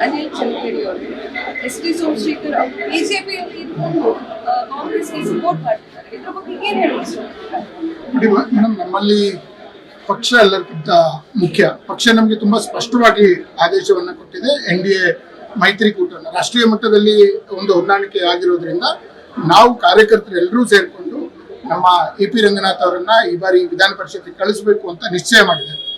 ಅನಿಲ್ ಚಂದ್ರಗಿರಿ ಅವರು S T Somashekar ಅವರು ಬಿಜೆಪಿಯಲ್ಲಿ ಇದ್ಕೊಂಡು ಕಾಂಗ್ರೆಸ್ಗೆ ಸಪೋರ್ಟ್ ಮಾಡ್ತಿದ್ದಾರೆ ಇದ್ರ ಬಗ್ಗೆ ಏನ್ ನೋಡಿ ಮೇಡಮ್ ನಮ್ಮಲ್ಲಿ ಪಕ್ಷ ಎಲ್ಲರಿಗಿಂತ ಮುಖ್ಯ. ಪಕ್ಷ ನಮಗೆ ತುಂಬಾ ಸ್ಪಷ್ಟವಾಗಿ ಆದೇಶವನ್ನು ಕೊಟ್ಟಿದೆ. ಎನ್ ಡಿ ಎ ಮೈತ್ರಿಕೂಟನ ರಾಷ್ಟ್ರೀಯ ಮಟ್ಟದಲ್ಲಿ ಒಂದು ಹೊಂದಾಣಿಕೆ ಆಗಿರೋದ್ರಿಂದ ನಾವು ಕಾರ್ಯಕರ್ತರು ಎಲ್ಲರೂ ಸೇರಿಕೊಂಡು ನಮ್ಮ ಎ ಪಿ ರಂಗನಾಥ್ ಅವರನ್ನ ಈ ಬಾರಿ ವಿಧಾನ ಪರಿಷತ್ಗೆ ಕಳಿಸಬೇಕು ಅಂತ ನಿಶ್ಚಯ ಮಾಡಿದೆ ಆ,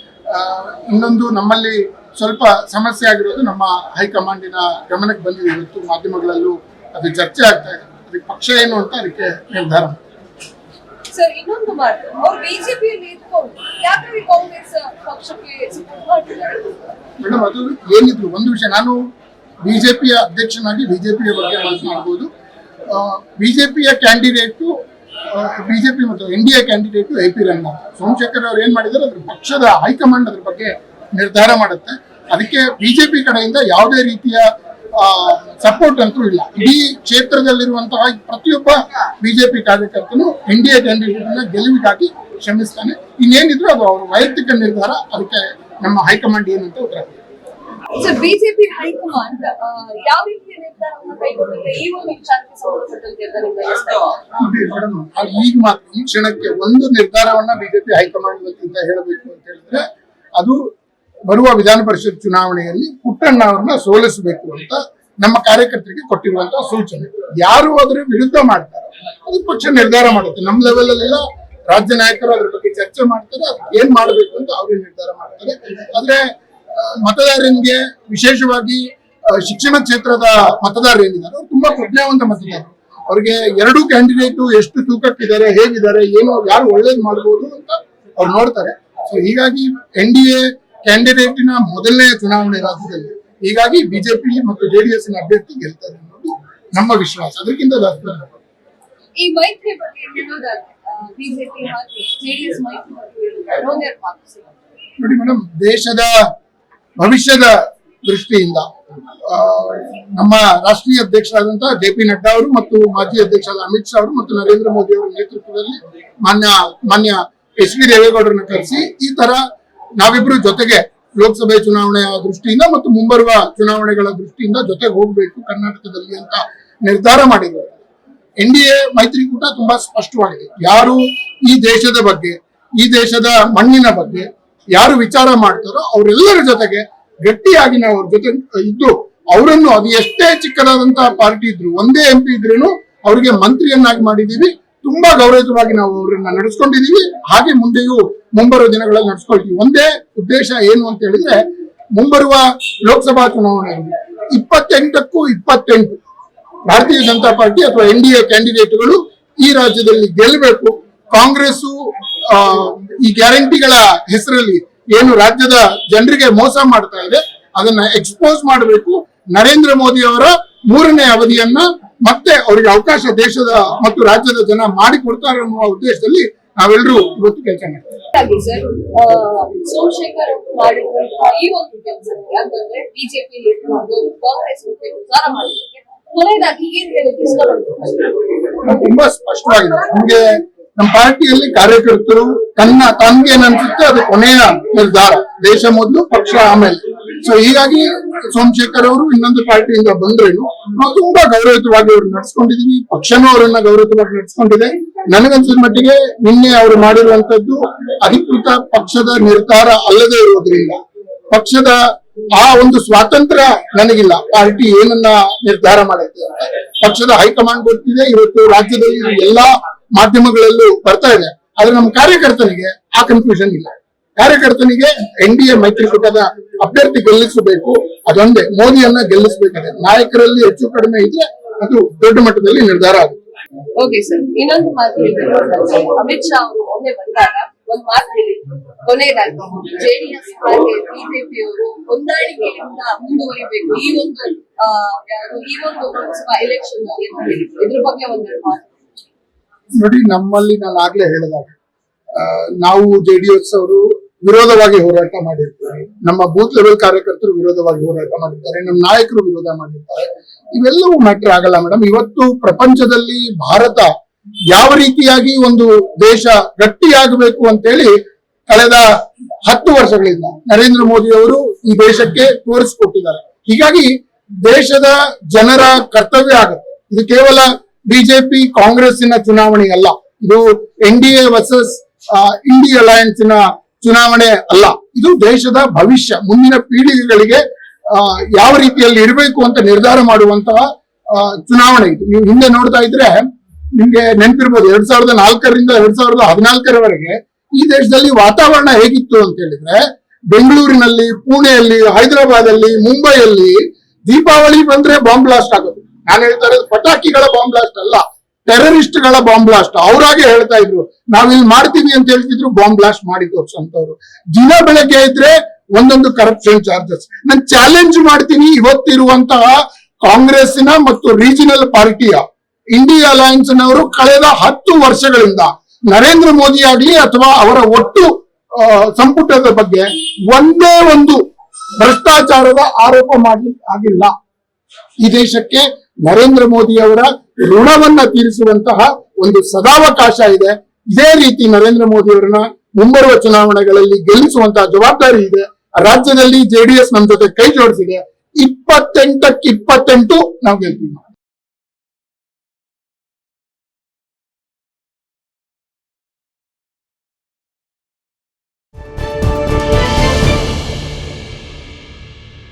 ಇನ್ನೊಂದು ನಮ್ಮಲ್ಲಿ ಸ್ವಲ್ಪ ಸಮಸ್ಯೆ ಆಗಿರೋದು ನಮ್ಮ ಹೈಕಮಾಂಡಿನ ಗಮನಕ್ಕೆ ಬಂದಿದೆ. ಇವತ್ತು ಮಾಧ್ಯಮಗಳಲ್ಲೂ ಅದು ಚರ್ಚೆ ಆಗ್ತಾ ಇದೆ. ಅದಕ್ಕೆ ಪಕ್ಷ ಏನು ಅಂತ ಅದಕ್ಕೆ ನಿರ್ಧಾರ. ಸರ್ ಇನ್ನೊಂದು ಮಾತು. ಅವ್ರು ಬಿಜೆಪಿಯಲ್ಲಿ ಇದ್ಕೊಂಡು ಯಾಕೆ ಕಾಂಗ್ರೆಸ್ ಪಕ್ಷಕ್ಕೆ ಮೇಡಮ್ ಅದು ಏನಿದ್ರು ಒಂದು ವಿಷಯ ನಾನು ಬಿಜೆಪಿಯ ಅಧ್ಯಕ್ಷನಾಗಿ ಬಿಜೆಪಿಯ ಬಗ್ಗೆ ಮಾತನಾಡ್ಬೋದು. ಬಿಜೆಪಿಯ ಕ್ಯಾಂಡಿಡೇಟು ಬಿಜೆಪಿ ಮತ್ತು N D A candidate A P Ranganath Somashekhar ಅವ್ರು ಏನ್ ಮಾಡಿದ್ದಾರೆ ಅದ್ರ ಪಕ್ಷದ ಹೈಕಮಾಂಡ್ ಅದ್ರ ಬಗ್ಗೆ ನಿರ್ಧಾರ ಮಾಡುತ್ತೆ. ಅದಕ್ಕೆ ಬಿಜೆಪಿ ಕಡೆಯಿಂದ ಯಾವುದೇ ರೀತಿಯ ಸಪೋರ್ಟ್ ಅಂತೂ ಇಲ್ಲ. ಇಡೀ ಕ್ಷೇತ್ರದಲ್ಲಿರುವಂತಹ ಪ್ರತಿಯೊಬ್ಬ ಬಿಜೆಪಿ ಕಾರ್ಯಕರ್ತನು ಎನ್ ಡಿ ಎ ಕ್ಯಾಂಡಿಡೇಟ್ ಗೆಲುವಿಗಾಗಿ ಶ್ರಮಿಸ್ತಾನೆ ಇನ್ನೇನಿದ್ರು ಅದು ಅವರ ವೈಯಕ್ತಿಕ ನಿರ್ಧಾರ, ಅದಕ್ಕೆ ನಮ್ಮ ಹೈಕಮಾಂಡ್ ಏನಂತ ಉತ್ತರ ಸರ್ ಬಿಜೆಪಿ ಹೈಕಮಾಂಡ್ ಯಾವ ರೀತಿಯ ನಿರ್ಧಾರವನ್ನು ಈ ಒಂದು ಈಗ ಮಾತ್ರ ಈ ಕ್ಷಣಕ್ಕೆ ಒಂದು ನಿರ್ಧಾರವನ್ನ ಬಿಜೆಪಿ ಹೈಕಮಾಂಡ್ ವತಿಯಿಂದ ಹೇಳಬೇಕು ಅಂತ ಹೇಳಿದ್ರೆ, ಅದು ಬರುವ ವಿಧಾನ ಪರಿಷತ್ ಚುನಾವಣೆಯಲ್ಲಿ ಪುಟ್ಟಣ್ಣ ಅವ್ರನ್ನ ಸೋಲಿಸಬೇಕು ಅಂತ ನಮ್ಮ ಕಾರ್ಯಕರ್ತರಿಗೆ ಕೊಟ್ಟಿರುವಂತಹ ಸೂಚನೆ. ಯಾರು ಅದರ ವಿರುದ್ಧ ಮಾಡ್ತಾರೆ, ಅದು ಪಕ್ಷ ನಿರ್ಧಾರ ಮಾಡುತ್ತೆ. ನಮ್ಮ ಲೆವೆಲ್ ಅಲ್ಲೆಲ್ಲ ರಾಜ್ಯ ನಾಯಕರು ಅದ್ರ ಬಗ್ಗೆ ಚರ್ಚೆ ಮಾಡ್ತಾರೆ ಏನ್ ಮಾಡಬೇಕು ಅಂತ ಅವ್ರಿಗೆ ನಿರ್ಧಾರ ಮಾಡ್ತಾರೆ. ಆದ್ರೆ ಆ, ಮತದಾರನಿಗೆ ವಿಶೇಷವಾಗಿ ಶಿಕ್ಷಣ ಕ್ಷೇತ್ರದ ಮತದಾರರು ಏನಿದ್ದಾರೆ ಅವ್ರು ತುಂಬಾ ಪ್ರಜ್ಞಾವಂತ ಮತದಾರರು. ಅವ್ರಿಗೆ ಎರಡು ಕ್ಯಾಂಡಿಡೇಟ್ ಎಷ್ಟು ತೂಕಕ್ಕಿದ್ದಾರೆ ಹೇಗಿದ್ದಾರೆ ಏನು ಯಾರು ಒಳ್ಳೇದು ಮಾಡಬಹುದು ಅಂತ ಅವ್ರು ನೋಡ್ತಾರೆ. ಸೊ ಹೀಗಾಗಿ ಎನ್ ಡಿ ಎ ಕ್ಯಾಂಡಿಡೇಟಿನ ಮೊದಲನೇ ಚುನಾವಣೆ ರಾಜ್ಯದಲ್ಲಿ ಹೀಗಾಗಿ ಬಿಜೆಪಿ ಮತ್ತು ಜೆಡಿಎಸ್ನ ಅಭ್ಯರ್ಥಿ ಗೆಲ್ತಾರೆ ಅನ್ನೋದು ನಮ್ಮ ವಿಶ್ವಾಸ. ಅದಕ್ಕಿಂತ ಜಾಸ್ತಿ ಈ ಮೈತ್ರಿ ಬಗ್ಗೆ ಬಿಜೆಪಿ ಜೆಡಿಎಸ್. ನೋಡಿ ಮೇಡಮ್ ದೇಶದ ಭವಿಷ್ಯದ ದೃಷ್ಟಿಯಿಂದ ನಮ್ಮ ರಾಷ್ಟ್ರೀಯ ಅಧ್ಯಕ್ಷರಾದಂತಹ ಜೆ ಪಿ ನಡ್ಡಾ ಅವರು ಮತ್ತು ಮಾಜಿ ಅಧ್ಯಕ್ಷರಾದ ಅಮಿತ್ ಶಾ ಅವರು ಮತ್ತು ನರೇಂದ್ರ ಮೋದಿ ಅವರ ನೇತೃತ್ವದಲ್ಲಿ ಮಾನ್ಯ ಮಾನ್ಯ ಎಸ್ ಡಿ ದೇವೇಗೌಡರನ್ನ ಕರೆಸಿ ಈ ತರ ನಾವಿಬ್ರು ಜೊತೆಗೆ ಲೋಕಸಭೆ ಚುನಾವಣೆಯ ದೃಷ್ಟಿಯಿಂದ ಮತ್ತು ಮುಂಬರುವ ಚುನಾವಣೆಗಳ ದೃಷ್ಟಿಯಿಂದ ಜೊತೆಗೆ ಹೋಗ್ಬೇಕು ಕರ್ನಾಟಕದಲ್ಲಿ ಅಂತ ನಿರ್ಧಾರ ಮಾಡಿದ್ದಾರೆ. ಎನ್ ಡಿ ಎ ಮೈತ್ರಿಕೂಟ ತುಂಬಾ ಸ್ಪಷ್ಟವಾಗಿದೆ. ಯಾರು ಈ ದೇಶದ ಬಗ್ಗೆ, ಈ ದೇಶದ ಮಣ್ಣಿನ ಬಗ್ಗೆ ಯಾರು ವಿಚಾರ ಮಾಡ್ತಾರೋ ಅವರೆಲ್ಲರ ಜೊತೆಗೆ ಗಟ್ಟಿಯಾಗಿ ನಾವು ಅವ್ರ ಜೊತೆ ಇದ್ದು ಅವರನ್ನು ಅದು ಎಷ್ಟೇ ಚಿಕ್ಕದಾದಂತಹ ಪಾರ್ಟಿ ಇದ್ರು, ಒಂದೇ ಎಂ ಪಿ ಇದ್ರೂ ಅವರಿಗೆ ಮಂತ್ರಿಯನ್ನಾಗಿ ಮಾಡಿದೀವಿ ತುಂಬಾ ಗೌರವಯುತವಾಗಿ ನಾವು ಅವರನ್ನ ನಡೆಸ್ಕೊಂಡಿದೀವಿ ಹಾಗೆ ಮುಂದೆಯೂ ಮುಂಬರುವ ದಿನಗಳಲ್ಲಿ ನಡೆಸ್ಕೊಳ್ತೀವಿ. ಒಂದೇ ಉದ್ದೇಶ ಏನು ಅಂತ ಹೇಳಿದ್ರೆ ಮುಂಬರುವ ಲೋಕಸಭಾ ಚುನಾವಣೆಯಲ್ಲಿ ಇಪ್ಪತ್ತೆಂಟಕ್ಕೂ ಇಪ್ಪತ್ತೆಂಟು ಭಾರತೀಯ ಜನತಾ ಪಾರ್ಟಿ ಅಥವಾ ಎನ್ ಡಿ ಎ ಕ್ಯಾಂಡಿಡೇಟ್ಗಳು ಈ ರಾಜ್ಯದಲ್ಲಿ ಗೆಲ್ಲಬೇಕು. ಕಾಂಗ್ರೆಸ್ ಈ ಗ್ಯಾರಂಟಿಗಳ ಹೆಸರಲ್ಲಿ ಏನು ರಾಜ್ಯದ ಜನರಿಗೆ ಮೋಸ ಮಾಡ್ತಾ ಇದೆ ಅದನ್ನ ಎಕ್ಸ್ಪೋಸ್ ಮಾಡಬೇಕು. ನರೇಂದ್ರ ಮೋದಿ ಅವರ ಮೂರನೇ ಅವಧಿಯನ್ನ ಮತ್ತೆ ಅವರಿಗೆ ಅವಕಾಶ ದೇಶದ ಮತ್ತು ರಾಜ್ಯದ ಜನ ಮಾಡಿಕೊಡ್ತಾರೆ ಅನ್ನುವ ಉದ್ದೇಶದಲ್ಲಿ ನಾವೆಲ್ಲರೂ ಇವತ್ತು ಕೆಲಸ ಮಾಡ್ತೀವಿ. ಸೋಮಶೇಖರ್ ಮಾಡಿರುವಂತಹ ಈ ಒಂದು ಕೆಲಸಕ್ಕೆ ಅಂತಂದ್ರೆ ಬಿಜೆಪಿ ಕಾಂಗ್ರೆಸ್ ಪ್ರಚಾರ ಕೊನೆಯದಾಗಿ ಏನ್ ತುಂಬಾ ಸ್ಪಷ್ಟವಾಗಿದೆ. ನಮ್ಗೆ ನಮ್ಮ ಪಾರ್ಟಿಯಲ್ಲಿ ಕಾರ್ಯಕರ್ತರು ತನ್ನ ತನ್ಗೆ ಅನ್ಸುತ್ತೆ ಅದು ಕೊನೆಯ ನಿರ್ಧಾರ, ದೇಶ ಮೊದಲು, ಪಕ್ಷ ಆಮೇಲೆ. ಸೊ ಹೀಗಾಗಿ ಸೋಮಶೇಖರ್ ಅವರು ಇನ್ನೊಂದು ಪಾರ್ಟಿಯಿಂದ ಬಂದ್ರೇನು, ನಾವು ತುಂಬಾ ಗೌರವಯುತವಾಗಿ ಅವ್ರು ನಡ್ಸ್ಕೊಂಡಿದೀವಿ, ಪಕ್ಷನೂ ಅವರನ್ನ ಗೌರವಯುತವಾಗಿ ನಡ್ಸ್ಕೊಂಡಿದೆ. ನನಗನ್ಸಿದ ಮಟ್ಟಿಗೆ ನಿನ್ನೆ ಅವರು ಮಾಡಿರುವಂತದ್ದು ಅಧಿಕೃತ ಪಕ್ಷದ ನಿರ್ಧಾರ ಅಲ್ಲದೆ ಇರುವುದರಿಂದ. ಪಕ್ಷದ ಆ ಒಂದು ಸ್ವಾತಂತ್ರ್ಯ ನನಗಿಲ್ಲ, ಪಾರ್ಟಿ ಏನನ್ನ ನಿರ್ಧಾರ ಮಾಡುತ್ತೆ ಪಕ್ಷದ ಹೈಕಮಾಂಡ್ ಗೊತ್ತಿದೆ, ಇವತ್ತು ರಾಜ್ಯದಲ್ಲಿ ಎಲ್ಲಾ ಮಾಧ್ಯಮಗಳಲ್ಲೂ ಬರ್ತಾ ಇದೆ. ಆದ್ರೆ ನಮ್ಮ ಕಾರ್ಯಕರ್ತನಿಗೆ ಆ ಕನ್ಫ್ಯೂಷನ್ ಇಲ್ಲ. ಕಾರ್ಯಕರ್ತನಿಗೆ ಎನ್ ಡಿ ಎ ಮೈತ್ರಿಕೂಟದ ಅಭ್ಯರ್ಥಿ ಗೆಲ್ಲಿಸಬೇಕು. ಅದೊಂದೇ. ಮೋದಿಯನ್ನ ಗೆಲ್ಲಿಸಬೇಕಾದ್ರೆ ನಾಯಕರಲ್ಲಿ ಹೆಚ್ಚು ಕಡಿಮೆ ಇದ್ರೆ ಅದು ದೊಡ್ಡ ಮಟ್ಟದಲ್ಲಿ ನಿರ್ಧಾರ ಆಗುತ್ತೆ. ಓಕೆ ಸರ್ ಇನ್ನೊಂದು ಮಾತು ಅಮಿತ್ ಶಾ ಅವರು ಒಮ್ಮೆ ಬಂದಾಗ ಒಂದು ಮಾತು ಹೇಳಿದ್ರು. ಕೊನೆಯದಾಗಿ ಜೆಡಿಎಸ್ ಹಾಗೆ ಬಿಜೆಪಿ ಅವರು ಹೊಂದಾಣಿಕೆಯಿಂದ ಮುಂದುವರಿಬೇಕು. ಈ ಒಂದು ಈ ಒಂದು ಎಲೆಕ್ಷನ್ ಇದ್ರ ಬಗ್ಗೆ ಒಂದೆರಡು ಮಾತು. ನೋಡಿ, ನಮ್ಮಲ್ಲಿ ನಾನು ಆಗ್ಲೇ ಹೇಳಿದಾಗ ನಾವು ಎಸ್ ಅವರು ವಿರೋಧವಾಗಿ ಹೋರಾಟ ಮಾಡಿರ್ತಾರೆ ನಮ್ಮ ಬೂತ್ ಲೆವೆಲ್ ಕಾರ್ಯಕರ್ತರು ವಿರೋಧವಾಗಿ ಹೋರಾಟ ಮಾಡಿರ್ತಾರೆ ನಮ್ಮ ನಾಯಕರು ವಿರೋಧ ಮಾಡಿರ್ತಾರೆ ಇವೆಲ್ಲವೂ ಮ್ಯಾಟರ್ ಆಗಲ್ಲ ಮೇಡಮ್. ಇವತ್ತು ಪ್ರಪಂಚದಲ್ಲಿ ಭಾರತ ಯಾವ ರೀತಿಯಾಗಿ ಒಂದು ದೇಶ ಗಟ್ಟಿಯಾಗಬೇಕು ಅಂತೇಳಿ ಕಳೆದ ಹತ್ತು ವರ್ಷಗಳಿಂದ ನರೇಂದ್ರ ಮೋದಿ ಅವರು ಈ ದೇಶಕ್ಕೆ ತೋರಿಸಿಕೊಟ್ಟಿದ್ದಾರೆ. ಹೀಗಾಗಿ ದೇಶದ ಜನರ ಕರ್ತವ್ಯ ಆಗುತ್ತೆ. ಇದು ಕೇವಲ ಬಿಜೆಪಿ ಕಾಂಗ್ರೆಸ್ಸಿನ ಚುನಾವಣೆ ಅಲ್ಲ ಇದು N D A versus INDI ಅಲಯನ್ಸಿನ ಚುನಾವಣೆ ಅಲ್ಲ. ಇದು ದೇಶದ ಭವಿಷ್ಯ, ಮುಂದಿನ ಪೀಳಿಗೆಗಳಿಗೆ ಯಾವ ರೀತಿಯಲ್ಲಿ ಇರಬೇಕು ಅಂತ ನಿರ್ಧಾರ ಮಾಡುವಂತಹ ಚುನಾವಣೆ ಇದು. ನೀವು ಹಿಂದೆ ನೋಡ್ತಾ ಇದ್ರೆ, ನಿಮ್ಗೆ ನೆನಪಿರ್ಬೋದು, ಎರಡ್ ಸಾವಿರದ ನಾಲ್ಕರಿಂದ ಎರಡ್ ಸಾವಿರದ ಹದಿನಾಲ್ಕರವರೆಗೆ ಈ ದೇಶದಲ್ಲಿ ವಾತಾವರಣ ಹೇಗಿತ್ತು ಅಂತ ಹೇಳಿದ್ರೆ, ಬೆಂಗಳೂರಿನಲ್ಲಿ, ಪುಣೆಯಲ್ಲಿ ಹೈದರಾಬಾದ್ ಅಲ್ಲಿ ಮುಂಬೈಯಲ್ಲಿ ದೀಪಾವಳಿ ಬಂದ್ರೆ ಬಾಂಬ್ ಬ್ಲಾಸ್ಟ್ ಆಗೋದು. ನಾನು ಹೇಳ್ತಾ ಇರೋದು ಪಟಾಕಿಗಳ ಬಾಂಬ್ ಬ್ಲಾಸ್ಟ್ ಅಲ್ಲ ಟೆರರಿಸ್ಟ್ಗಳ ಬಾಂಬ್ ಬ್ಲಾಸ್ಟ್ ಅವರಾಗೆ ಹೇಳ್ತಾ ಇದ್ರು ನಾವಿಲ್ಲಿ ಮಾಡ್ತೀವಿ ಅಂತ ಹೇಳ್ತಿದ್ರು ಬಾಂಬ್ ಬ್ಲಾಸ್ಟ್ ಮಾಡಿ ತೋರ್ಸಂತವ್ರು. ದಿನ ಬೆಳಗ್ಗೆ ಇದ್ರೆ ಒಂದೊಂದು ಕರಪ್ಷನ್ ಚಾರ್ಜಸ್ ನಾನು ಚಾಲೆಂಜ್ ಮಾಡ್ತೀನಿ ಇವತ್ತಿರುವಂತಹ ಕಾಂಗ್ರೆಸ್ಸಿನ ಮತ್ತು ರೀಜನಲ್ ಪಾರ್ಟಿಯ ಇಂಡಿಯಾ ಅಲಯನ್ಸ್ ನವರು ಕಳೆದ ಹತ್ತು ವರ್ಷಗಳಿಂದ ನರೇಂದ್ರ ಮೋದಿ ಆಗ್ಲಿ ಅಥವಾ ಅವರ ಒಟ್ಟು ಸಂಪುಟದ ಬಗ್ಗೆ ಒಂದೇ ಒಂದು ಭ್ರಷ್ಟಾಚಾರದ ಆರೋಪ ಮಾಡ್ಲಿಕ್ಕೆ ಆಗಿಲ್ಲ. ಈ ದೇಶಕ್ಕೆ ನರೇಂದ್ರ ಮೋದಿ ಅವರ ಋಣವನ್ನ ತೀರಿಸುವಂತಹ ಒಂದು ಸದಾವಕಾಶ ಇದೆ. ಇದೇ ರೀತಿ ನರೇಂದ್ರ ಮೋದಿ ಅವರನ್ನ ಮುಂಬರುವ ಚುನಾವಣೆಗಳಲ್ಲಿ ಗೆಲ್ಲಿಸುವಂತಹ ಜವಾಬ್ದಾರಿ ಇದೆ. ರಾಜ್ಯದಲ್ಲಿ ಜೆಡಿಎಸ್ ನಮ್ಮ ಜೊತೆ ಕೈ ಜೋಡಿಸಿದೆ. ಇಪ್ಪತ್ತೆಂಟಕ್ಕೆ ಇಪ್ಪತ್ತೆಂಟು ನಾವು ಗೆಲ್ತೀವಿ.